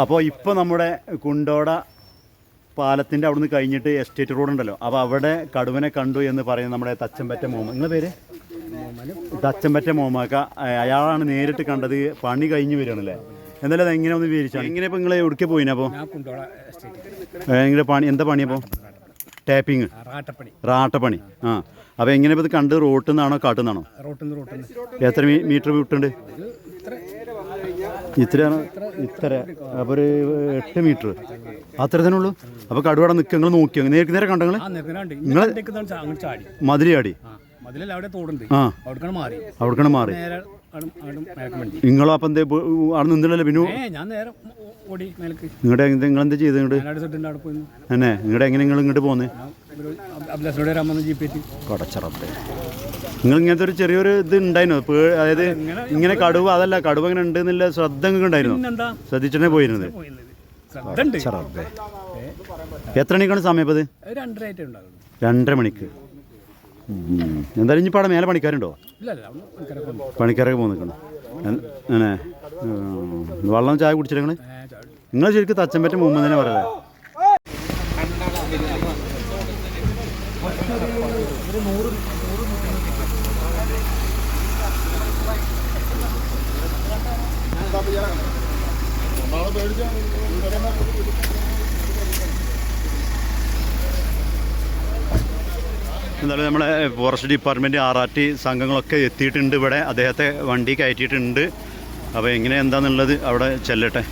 അപ്പോൾ ഇപ്പോൾ നമ്മുടെ കുണ്ടോട പാലത്തിന്റെ അവിടുന്ന് കഴിഞ്ഞിട്ട് എസ്റ്റേറ്റ് റോഡ് ഉണ്ടല്ലോ അപ്പോൾ അവിടെ കടുവനെ കണ്ടു എന്ന് പറയുന്ന നമ്മുടെ തച്ചമ്പറ്റ മോമ നിങ്ങളെ പേര്? തച്ചമ്പറ്റ മോമാക്ക. അയാളാണ് നേരിട്ട് കണ്ടത്. പണി കഴിഞ്ഞ് വരികയാണല്ലേ? എന്തായാലും അത് എങ്ങനെ ഒന്ന് വിചാരിച്ചു എങ്ങനെ ഇപ്പോൾ നിങ്ങൾ എവിടേക്ക് പോയിനപ്പോൾ എങ്ങനെ പണി എന്താ പണി അപ്പോൾ ടാപ്പിങ് റാട്ടപ്പണി. ആ. അപ്പോൾ എങ്ങനെ ഇപ്പോൾ ഇത് കണ്ട് റോട്ടിൽ നിന്നാണോ കാട്ടിൽ നിന്നാണോ? എത്ര മീ- മീറ്റർ വിട്ടുണ്ട്? ഇത്രയാണ് ഇത്ര. അപ്പോൾ ഒരു എട്ട് മീറ്റർ. അത്ര തന്നെ ഉള്ളു. അപ്പോൾ കടുവട നിൽക്കുക നിങ്ങൾ നോക്കിയോ നേരിട്ട് നേരെ കണ്ടോ നിങ്ങൾ ചാടി. ആ അവിടേക്കാണ് മാറി. നിങ്ങളോ അപ്പം എന്തേ അവിടെ നിന്നില്ലല്ലോ പിന്നെ നിങ്ങളുടെ നിങ്ങൾ എന്താ ചെയ്ത് ഇങ്ങോട്ട്. തന്നെ നിങ്ങളുടെ എങ്ങനെ നിങ്ങൾ ഇങ്ങോട്ട് പോന്നേ? കടച്ചറപ്പേ. നിങ്ങൾ ഇങ്ങനത്തെ ഒരു ചെറിയൊരു ഇത് ഉണ്ടായിരുന്നു. പേ- അതായത് ഇങ്ങനെ കടുവ അതല്ല കടുവ ഇങ്ങനെ ഉണ്ട് എന്നുള്ള ശ്രദ്ധ നിങ്ങൾക്ക് ഉണ്ടായിരുന്നു ശ്രദ്ധിച്ചിട്ടേ പോയിരുന്നത്. ശ്രദ്ധ എത്ര മണിക്കാണ് സമയം ഇപ്പത്? രണ്ടര മണിക്ക്. എന്തായാലും ഇനി അവിടെ മേലെ പണിക്കാരുണ്ടോ? പണിക്കാരൊക്കെ പോകുന്നു നിൽക്കണം അങ്ങനെ വെള്ളം ചായ കുടിച്ചിട്ട് നിങ്ങൾ ശരിക്കും ചാടി. നിങ്ങൾ ശരിക്കും തച്ചമ്പറ്റ മുമ്പ് തന്നെ പറയാം എന്തായാലും നമ്മളെ forest department R R T സംഘങ്ങളൊക്കെ എത്തിയിട്ടുണ്ട് ഇവിടെ. അദ്ദേഹത്തെ വണ്ടി കയറ്റിയിട്ടുണ്ട്. അപ്പോൾ എങ്ങനെ എന്താണെന്നുള്ളത് അവിടെ ചെല്ലട്ടെ.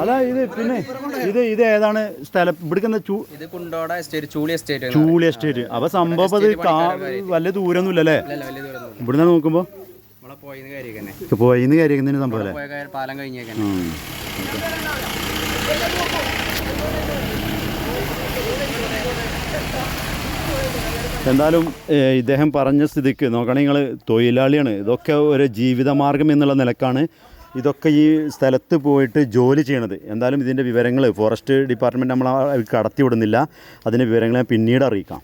അല്ല ഇത് പിന്നെ ഇത് ഇത് ഏതാണ് സ്ഥലം? ഇവിടുക്കുന്ന ഇത് Kundoda estate Chooli estate Chooli estate അപ്പൊ സംഭവം അത് വലിയ ദൂരമൊന്നുമില്ല അല്ലേ? അല്ല വലിയ ദൂരം ഒന്നും ഇവിടുന്ന് നോക്കുമ്പോ? പോയിന്ന് കാര്യമൊക്കെ പോയിന്ന് കാര്യക്കുന്നതിന് സംഭവം അല്ലേ? പാലം കഴിഞ്ഞേക്കാൻ എന്തായാലും ഇദ്ദേഹം പറഞ്ഞ സ്ഥിതിക്ക് നോക്കണേ നിങ്ങൾ തൊഴിലാളിയാണ്. ഇതൊക്കെ ഒരു ജീവിതമാർഗം എന്നുള്ള നിലക്കാണ് ഇതൊക്കെ ഈ സ്ഥലത്ത് പോയിട്ട് ജോലി ചെയ്യണത്. എന്തായാലും ഇതിന്റെ വിവരങ്ങൾ ഫോറസ്റ്റ് ഡിപ്പാർട്ട്മെന്റ് നമ്മൾ കടത്തി വിടുന്നില്ല അതിന്റെ വിവരങ്ങൾ പിന്നീട് അറിയിക്കാം.